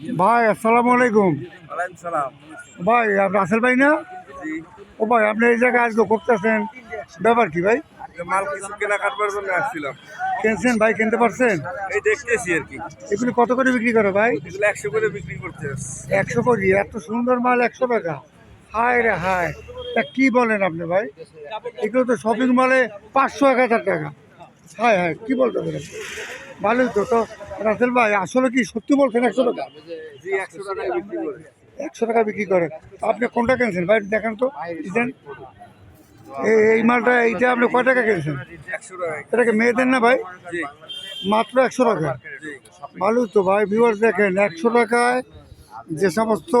ভাই আসসালামু আলাইকুম। সালাম। ভাই আপনি রাসেল ভাই না? ও ভাই আপনি এই জায়গায় আজকে করতেছেন ব্যাপার কি ভাই? মাল কিছু কেনা কাটবার জন্য আসছিলাম। কিনছেন ভাই কিনতে পারছেন? এই দেখতেছি আর কি। এগুলি কত করে বিক্রি করে ভাই? এগুলো একশো করে বিক্রি করতে একশো করে? এত সুন্দর মাল একশো টাকা। হায় রে হায়। তা কি বলেন আপনি ভাই? এগুলো তো শপিং মলে পাঁচশো এক হাজার টাকা। হায় হায় কি বলতে পারেন ভালোই তো তো রাসেল ভাই আসলে কি সত্যি বলছেন একশো টাকা? একশো টাকা বিক্রি করে। আপনি কোনটা কিনছেন? ভাই দেখেন তো ডিজাইন এই মালটা এইটা আপনি কয় টাকা কিনছেন? এটাকে মেয়েদের না ভাই? মাত্র একশো টাকা। ভালোই তো ভাই ভিউয়ার্স দেখেন একশো টাকায় যে সমস্ত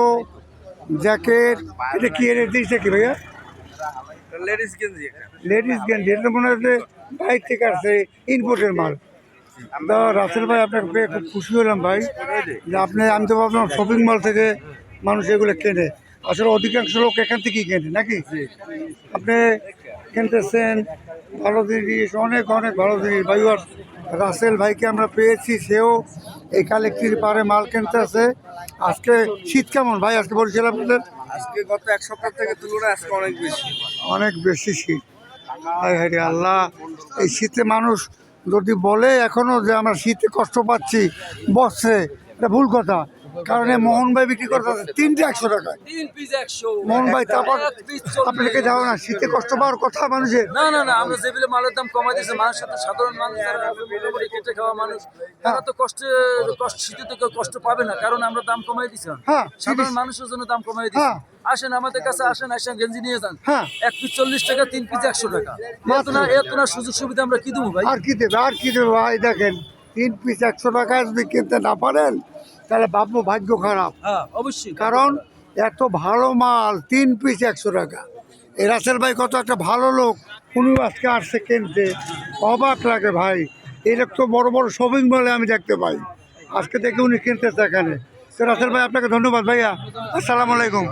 জ্যাকেট এটা কি রেট দিয়েছে কি ভাইয়া? লেডিস গেঞ্জি লেডিস গেঞ্জি এটা মনে হচ্ছে বাইর থেকে আসছে ইনপোর্টের মাল। তো রাসেল ভাই আপনাকে পেয়ে খুব খুশি হলাম ভাই। যে আপনি আমি তো ভাবলাম শপিং মল থেকে মানুষ এগুলো কেনে। আসলে অধিকাংশ লোক এখান থেকেই কেনে নাকি? আপনি কিনতেছেন ভালো জিনিস অনেক অনেক ভালো জিনিস। ভাই রাসেল ভাইকে আমরা পেয়েছি সেও এই কালেক্টির পারে মাল কিনতে আছে আজকে শীত কেমন ভাই? আজকে বলছিলাম আপনাদের? আজকে গত এক সপ্তাহ থেকে তুলনায় আজকে অনেক বেশি। অনেক বেশি শীত। আল্লাহ। এই শীতে মানুষ যদি বলে এখনও যে আমরা শীতে কষ্ট পাচ্ছি বসছে এটা ভুল কথা। কারণ মোহন ভাই বিক্রি করতে তিনটে একশো টাকায়। তিন পিস একশো। মোহন ভাই তারপর। আপনাকে যাও না শীতে কষ্ট পাওয়ার কথা মানুষের। না না না আমরা যেগুলো মালের দাম কমাই দিয়েছি মানুষ সাথে সাধারণ মানুষ যারা মোটামুটি খেটে খাওয়া মানুষ তারা তো কষ্টে কষ্ট শীতে তো কেউ কষ্ট পাবে না কারণ আমরা দাম কমাই দিয়েছিলাম হ্যাঁ, সাধারণ মানুষের জন্য দাম কমাই দিয়েছি। হ্যাঁ। আসেন আমাদের কাছে আসেন আসেন গেঞ্জি নিয়ে যান। হ্যাঁ। এক পিস চল্লিশ টাকা তিন পিস একশো টাকা। এত না এত না সুযোগ সুবিধা আমরা কি দেবো ভাই? আর কি দেবে আর কি দেবে ভাই দেখেন তিন পিস একশো টাকা যদি কিনতে না পারেন তাহলে বাপমো ভাগ্য খারাপ। হ্যাঁ অবশ্যই। কারণ এত ভালো মাল তিন পিস একশো টাকা। এ রাসেল ভাই কত একটা ভালো লোক উনি আজকে আসছে কিনতে। অবাক লাগে ভাই। এরকম তো বড় বড় শপিং মলে আমি দেখতে পাই। আজকে দেখে উনি কিনতেছে এখানে। তো রাসেল ভাই আপনাকে ধন্যবাদ ভাইয়া। আসসালামু আলাইকুম।